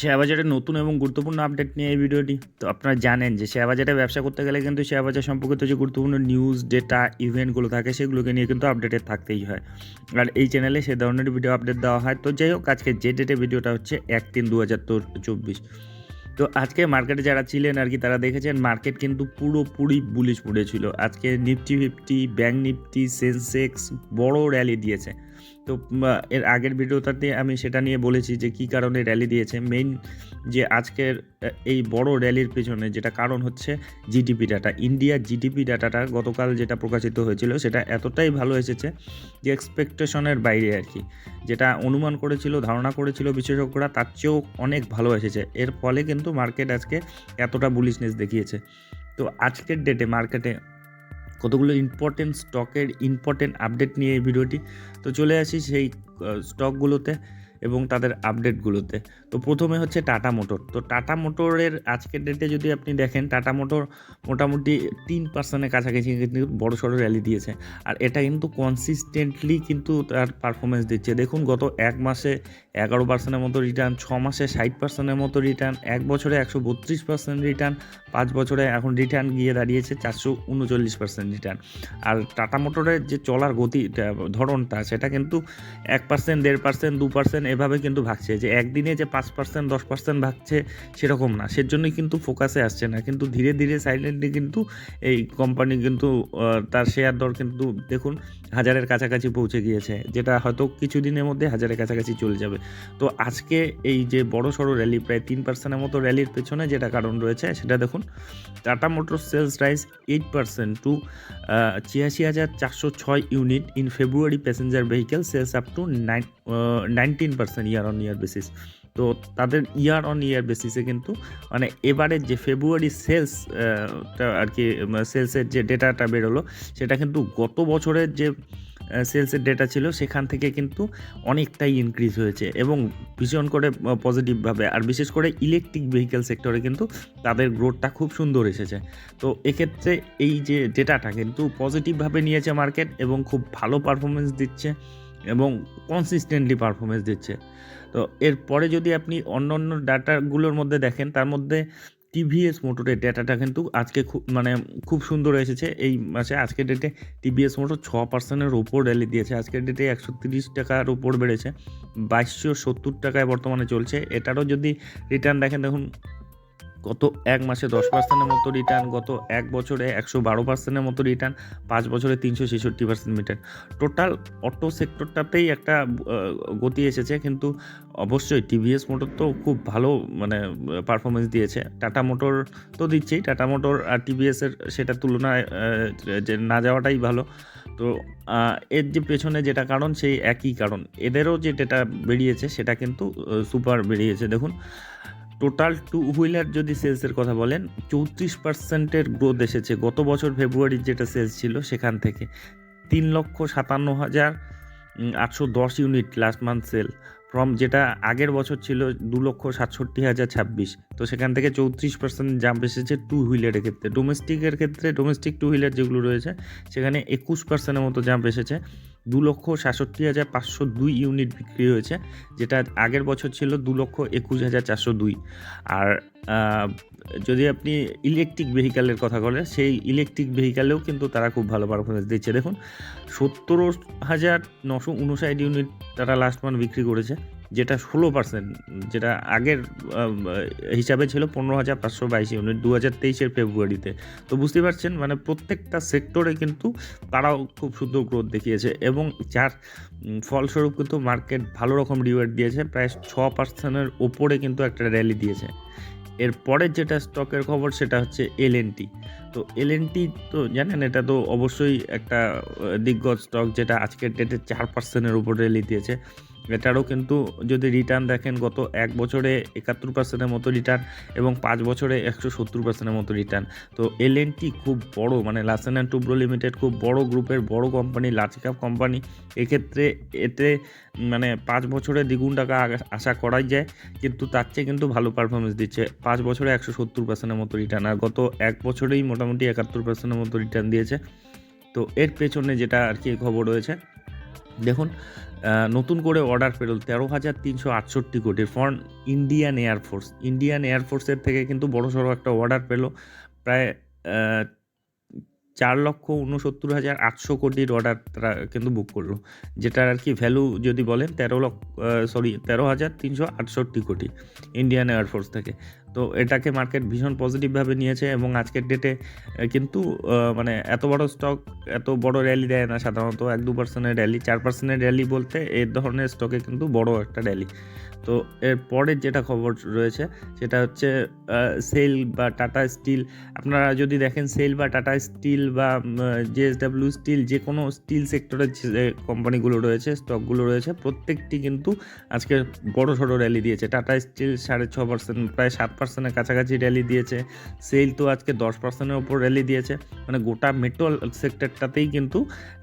Share বাজারে নতুন এবং গুরুত্বপূর্ণ আপডেট নিয়ে এই ভিডিওটি। তো আপনারা জানেন যে শেয়ার বাজারে ব্যবসা করতে গেলে কিন্তু শেয়ার বাজার সম্পর্কিত যে গুরুত্বপূর্ণ নিউজ ডেটা ইভেন্টগুলো থাকে, সেগুলোকে নিয়ে কিন্তু আপডেটেড থাকতেই হয়। আর এই চ্যানেলে সে ধরনের ভিডিও আপডেট দেওয়া হয়। তো যাই হোক, আজকে যে ডেটে ভিডিওটা হচ্ছে এক তিন দু হাজার চব্বিশ। তো আজকে মার্কেটে যারা ছিলেন আর কি, তারা দেখেছেন মার্কেট কিন্তু পুরোপুরি বুলিশ পড়েছিল। আজকে Nifty fifty bank Nifty Sensex বড় র্যালি দিয়েছে। তো এর আগের ভিডিওটাতে আমি সেটা নিয়ে বলেছি যে কী কারণে র্যালি দিয়েছে। মেইন যে আজকের এই বড় র্যালির পেছনে যেটা কারণ হচ্ছে জিডিপি ডাটা ইন্ডিয়ার জিডিপি ডাটাটা গতকাল যেটা প্রকাশিত হয়েছিল সেটা এতটাই ভালো এসেছে যে এক্সপেকটেশনের বাইরে আর কি। যেটা অনুমান করেছিল, ধারণা করেছিল বিশেষজ্ঞরা, তার চেয়েও অনেক ভালো এসেছে। এর ফলে কিন্তু মার্কেট আজকে এতটা বুলিশনেস দেখিয়েছে। তো আজকের ডেটে মার্কেটে কতগুলো ইম্পর্টেন্ট স্টকের ইম্পর্টেন্ট আপডেট নিয়ে এই ভিডিওটি। তো চলে আসি সেই স্টকগুলোতে এবং তাদের আপডেটগুলোতে তো প্রথমে হচ্ছে টাটা মোটর। তো টাটা মোটরের আজকের ডেটে যদি আপনি দেখেন, টাটা মোটর মোটামুটি তিন পার্সেন্টের কাছাকাছি কিন্তু বড় সড়ো র্যালি দিয়েছে। আর এটা কিন্তু কনসিস্টেন্টলি কিন্তু তার পারফরমেন্স দিচ্ছে। দেখুন, গত এক মাসে এগারো পার্সেন্টের মতো রিটার্ন ছ মাসে ষাট পার্সেন্টের মতো রিটার্ন এক বছরে একশো বত্রিশ পার্সেন্ট রিটার্ন পাঁচ বছরে এখন রিটার্ন গিয়ে দাঁড়িয়েছে চারশো উনচল্লিশ পার্সেন্ট রিটার্ন আর টাটা মোটরের যে চলার গতি ধরনটা, সেটা কিন্তু এক পার্সেন্ট দেড় পার্সেন্ট দু পার্সেন্ট এভাবে কিন্তু ভাগছে। যে একদিনে যে পাঁচ পার্সেন্ট দশ পার্সেন্ট ভাগছে, সেরকম না। সেজন্যই কিন্তু ফোকাসে আসছে না। কিন্তু ধীরে ধীরে সাইলেন্টলি কিন্তু এই কোম্পানি কিন্তু তার শেয়ার দর কিন্তু দেখুন, হাজারের কাছাকাছি পৌঁছে গিয়েছে। যেটা হয়তো কিছুদিনের মধ্যে হাজারের কাছাকাছি চলে যাবে। তো আজকে এই যে বড় সড়ো র্যালি প্রায় তিন পার্সেন্টের মতো র্যালির পেছনে যেটা কারণ রয়েছে, সেটা দেখুন Tata motor sales rise eight percent to ছিয়াশি হাজার চারশো ছয় unit in February passenger vehicle sales up to nine nineteen percent year on year basis তো তাদের ইয়ার অন ইয়ার বেসিসে কিন্তু মানে এবারের যে ফেব্রুয়ারি সেলস আর কি সেলসের যে ডেটাটা বেরোলো, সেটা কিন্তু গত বছরের যে সেলসের ডেটা ছিল, সেখান থেকে কিন্তু অনেকটাই ইনক্রিজ হয়েছে এবং ভীষণ করে পজিটিভভাবে আর বিশেষ করে ইলেকট্রিক ভেহিকেল সেক্টরে কিন্তু তাদের গ্রোথটা খুব সুন্দর এসেছে। তো এক্ষেত্রে এই যে ডেটাটা কিন্তু পজিটিভভাবে নিয়েছে মার্কেট এবং খুব ভালো পারফরমেন্স দিচ্ছে এবং কনসিস্টেন্টলি পারফরমেন্স দিচ্ছে। তো এরপরে যদি আপনি অন্য অন্য ডাটাগুলোর মধ্যে দেখেন, তার মধ্যে টিভিএস মোটরের ডেটাটা কিন্তু আজকে খুব মানে খুব সুন্দর এসেছে। এই মাসে আজকের ডেটে টিভিএস মোটর ছ পার্সেন্টের ওপর র্যালি দিয়েছে। আজকের ডেটে একশো তিরিশ টাকার ওপর বেড়েছে। বাইশশো সত্তর টাকায় বর্তমানে চলছে। এটারও যদি রিটার্ন দেখেন, দেখুন গত এক মাসে দশ পার্সেন্টের মতো রিটার্ন গত এক বছরে একশো বারো পার্সেন্টের মতো রিটার্ন পাঁচ বছরে তিনশো ছেষট্টি পার্সেন্ট রিটার্ন টোটাল অটো সেক্টরটাতেই একটা গতি এসেছে, কিন্তু অবশ্যই টিভিএস মোটর তো খুব ভালো মানে পারফরমেন্স দিয়েছে। টাটা মোটর তো দিচ্ছেই টাটা মোটর আর টিভিএসের সেটা তুলনায় যে না যাওয়াটাই ভালো। তো এর যে পেছনে যেটা কারণ, সেই একই কারণ। এদেরও যে ডেটা বেরিয়েছে, সেটা কিন্তু সুপার বেরিয়েছে। দেখুন টোটাল টু হুইলার যদি সেলসের কথা বলেন, চৌত্রিশ পার্সেন্টের গ্রোথ এসেছে। গত বছর ফেব্রুয়ারির যেটা সেলস ছিল সেখান থেকে। তিন লক্ষ সাতান্ন হাজার আটশো দশ unit last month sale from যেটা আগের বছর ছিল দু লক্ষ সাতষট্টি হাজার ছাব্বিশ। তো সেখান থেকে চৌত্রিশ পার্সেন্ট জাম্প এসেছে টু হুইলারের ক্ষেত্রে। ডোমেস্টিকের ক্ষেত্রে ডোমেস্টিক টু হুইলার যেগুলো রয়েছে, সেখানে একুশ পার্সেন্টের মতো জাম্প এসেছে। দু লক্ষ সাতষট্টি হাজার পাঁচশো দুই ইউনিট বিক্রি হয়েছে, যেটা আগের বছর ছিল দু লক্ষ একুশ হাজার চারশো দুই। আর যদি আপনি ইলেকট্রিক ভেহিকালের কথা বলেন, সেই ইলেকট্রিক ভেহিক্যালেও কিন্তু তারা খুব ভালো পারফরমেন্স দিচ্ছে। দেখুন, সত্তর হাজার নশো উনষাট ইউনিট তারা লাস্ট মান্থ বিক্রি করেছে। যেটা ষোলো পার্সেন্ট যেটা আগের হিসাবে ছিল পনেরো হাজার পাঁচশো বাইশ ইউনিট দু হাজার তেইশের ফেব্রুয়ারিতে। তো বুঝতে পারছেন মানে প্রত্যেকটা সেক্টরে কিন্তু তারাও খুব সুন্দর গ্রোথ দেখিয়েছে এবং যার ফলস্বরূপ কিন্তু মার্কেট ভালো রকম রিওয়ার্ড দিয়েছে, প্রায় ছ পার্সেন্টের ওপরে কিন্তু একটা র্যালি দিয়েছে। এর পরের যেটা স্টকের খবর, সেটা হচ্ছে এলএনটি তো এলএনটি তো জানেন, এটা তো অবশ্যই একটা দিগ্গজ স্টক যেটা আজকের ডেটে চার পার্সেন্টের উপর রেলি দিয়েছে। এটারও কিন্তু যদি রিটার্ন দেখেন, গত এক বছরে একাত্তর পার্সেন্টের মতো রিটার্ন এবং পাঁচ বছরে একশো সত্তর পার্সেন্টের মতো রিটার্ন তো এলএনটি খুব বড় মানে লাসেন অ্যান্ড টুব্রো লিমিটেড খুব বড় গ্রুপের, বড় কোম্পানি লার্জ ক্যাপ কোম্পানি এক্ষেত্রে এতে মানে পাঁচ বছরে দ্বিগুণ টাকা আশা করাই যায়, কিন্তু তার চেয়ে কিন্তু ভালো পারফরমেন্স দিচ্ছে। পাঁচ বছরে একশো সত্তর পার্সেন্টের মতো রিটার্ন আর গত এক বছরেই মোটামুটি একাত্তর পার্সেন্টের মতো রিটার্ন দিয়েছে। তো এর পেছনে যেটা আর কি খবর রয়েছে, দেখুন নতুন করে অর্ডার পেল তেরো হাজার তিনশো আটষট্টি কোটির for Indian air force Indian এয়ারফোর্সের থেকে কিন্তু বড় সড়ো একটা অর্ডার পেল প্রায় চার লক্ষ উনসত্তর হাজার আটশো কোটির অর্ডার তারা কিন্তু বুক করল। যেটার আর কি ভ্যালু যদি বলেন তেরো লক্ষ সরি তেরো হাজার তিনশো আটষট্টি কোটি ইন্ডিয়ান এয়ারফোর্স থেকে। তো এটাকে মার্কেট ভীষণ পজিটিভভাবে নিয়েছে এবং আজকের ডেটে কিন্তু মানে এত বড় স্টক এত বড় র্যালি দেয় না সাধারণত। এক দু পার্সেন্টের র্যালি চার পার্সেন্টের র্যালি বলতে এই ধরনের স্টকে কিন্তু বড় একটা র্যালি তো এর পরের যেটা খবর রয়েছে, সেটা হচ্ছে সেল বা টাটা স্টিল আপনারা যদি দেখেন সেল বা টাটা স্টিল বা জেএসডাব্লিউ স্টিল যে কোনো স্টিল সেক্টরের যে কোম্পানিগুলো রয়েছে স্টকগুলো রয়েছে, প্রত্যেকটি কিন্তু আজকে বড় সড়ো র্যালি দিয়েছে। টাটা স্টিল সাড়ে ছ পার্সেন্ট প্রায় সাত পার্সেন্টের কাছাকাছি র্যালি দিয়েছে। সেল তো আজকে দশ পার্সেন্টের ওপর র্যালি দিয়েছে। মানে গোটা মেট্রো সেক্টরটাতেই কিন্তু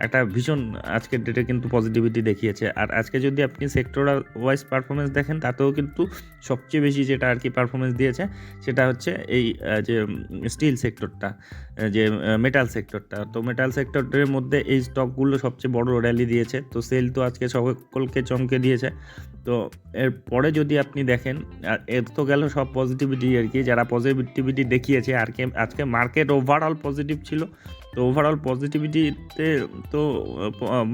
একটা ভীষণ আজকের ডেটে কিন্তু পজিটিভিটি দেখিয়েছে। আর আজকে যদি আপনি সেক্টরাল ওয়াইজ পারফরমেন্স দেখেন, তাতেও কিন্তু সবচেয়ে বেশি যেটা আর কি পারফরমেন্স দিয়েছে, সেটা হচ্ছে এই যে স্টিল সেক্টরটা যে মেটাল সেক্টরটা তো মেটাল সেক্টরের মধ্যে এই স্টকগুলো সবচেয়ে বড় র্যালি দিয়েছে। তো সেল তো আজকে সকলকে চমকে দিয়েছে। তো এরপরে যদি আপনি দেখেন এর তো গেল সব পজিটিভিটি আর কি যারা পজিটিভিটি দেখিয়েছে আর কি আজকে মার্কেট ওভারঅল পজিটিভ ছিল। তো ওভারঅল পজিটিভিটিতে তো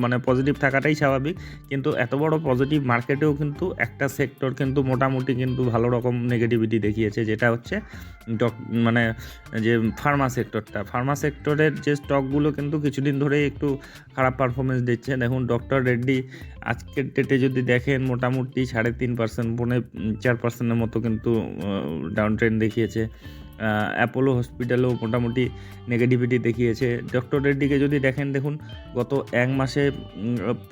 মানে পজিটিভ থাকাটাই স্বাভাবিক। কিন্তু এত বড় পজিটিভ মার্কেটেও কিন্তু একটা সেক্টর কিন্তু মোটামুটি কিন্তু ভালো রকম নেগেটিভিটি দেখিয়েছে, যেটা হচ্ছে মানে যে ফার্মা সেক্টরটা ফার্মা সেক্টরের যে স্টকগুলো কিন্তু কিছুদিন ধরেই একটু খারাপ পারফরমেন্স দিচ্ছে। দেখুন ডক্টর রেড্ডি আজকের ডেটে যদি দেখেন, মোটামুটি সাড়ে তিন পার্সেন্ট পৌনে চার পার্সেন্টের মতো কিন্তু ডাউন ট্রেন্ড দেখিয়েছে। অ্যাপোলো হসপিটালও মোটামুটি নেগেটিভিটি দেখিয়েছে। ডক্টর রেড্ডিকে যদি দেখেন, দেখুন, গত এক মাসে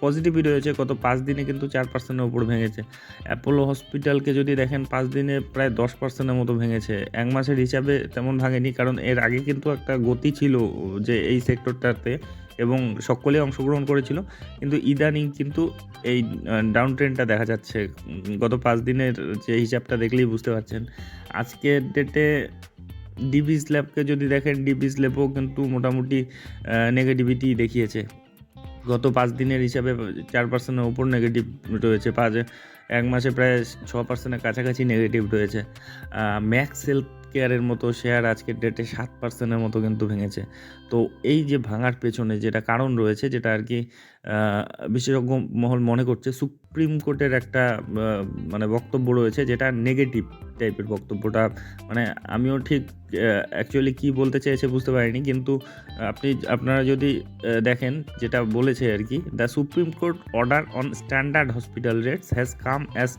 পজিটিভই রয়েছে, গত পাঁচ দিনে কিন্তু চার পার্সেন্টের উপর ভেঙেছে। অ্যাপোলো হসপিটালকে যদি দেখেন, পাঁচ দিনে প্রায় দশ পার্সেন্টের মতো ভেঙেছে। এক মাসের হিসাবে তেমন ভাঙেনি, কারণ এর আগে কিন্তু একটা গতি ছিল যে এই সেক্টরটাতে এবং সকলেই অংশগ্রহণ করেছিল। কিন্তু ইদানিং কিন্তু এই ডাউন ট্রেন্ডটা দেখা যাচ্ছে। গত পাঁচ দিনের যে হিসাবটা দেখলেই বুঝতে পারছেন। আজকের ডেটে ডিবিস ল্যাবকে যদি দেখেন ডিবি ল্যাবও কিন্তু মোটামুটি নেগেটিভিটি দেখিয়েছে। গত পাঁচ দিনের হিসাবে চার পার্সেন্টের ওপর নেগেটিভ রয়েছে। পাঁচ এক মাসে প্রায় ছ পার্সেন্টের কাছাকাছি নেগেটিভ রয়েছে। ম্যাক্স হেলথ কেয়ারের মতো শেয়ার আজকের ডেটে সাত পার্সেন্টের মতো কিন্তু ভেঙেছে। তো এই যে ভাঙার পেছনে যেটা কারণ রয়েছে, যেটা আর কি বিশেষজ্ঞ মহল মনে করছে, সুপ্রিম কোর্টের একটা মানে বক্তব্য রয়েছে যেটা নেগেটিভ টাইপের বক্তব্যটা। মানে আমিও ঠিক অ্যাকচুয়ালি কি বলতে চেয়েছে বুঝতে পারিনি, কিন্তু আপনি, আপনারা যদি দেখেন যেটা বলেছে আর কি the Supreme Court order on standard hospital rates has come as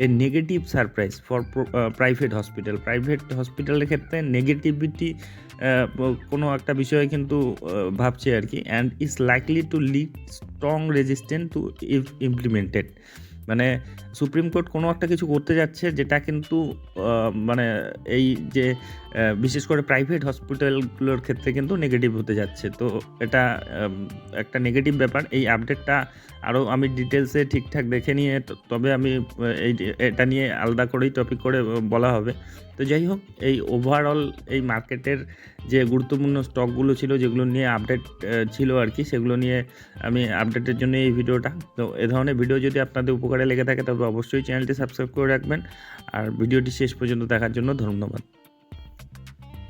a negative surprise for private hospital private হসপিটালের ক্ষেত্রে নেগেটিভিটি কোনো একটা বিষয়ে কিন্তু ভাবছে আর কি and is likely to lead strong resistant to implemented মানে সুপ্রিম কোর্ট কোনো একটা কিছু করতে যাচ্ছে যেটা কিন্তু মানে এই যে বিশেষ করে প্রাইভেট হসপিটালগুলোর ক্ষেত্রে কিন্তু নেগেটিভ হতে যাচ্ছে। তো এটা একটা নেগেটিভ ব্যাপার। এই আপডেটটা আরও আমি ডিটেলসে ঠিকঠাক দেখে নিয়ে, তবে আমি এই এটা নিয়ে আলাদা করেই টপিক করে বলা হবে। তো যাই হোক, এই ওভারঅল এই মার্কেটের যে গুরুত্বপূর্ণ স্টকগুলো ছিল, যেগুলো নিয়ে আপডেট ছিল আর কি সেগুলো নিয়ে আমি আপডেটের জন্য এই ভিডিওটা তো এ ধরনের ভিডিও যদি আপনাদের উপকারে লেগে থাকে, তবে অবশ্যই চ্যানেলটি সাবস্ক্রাইব করে রাখবেন। আর ভিডিওটি শেষ পর্যন্ত দেখার জন্য ধন্যবাদ।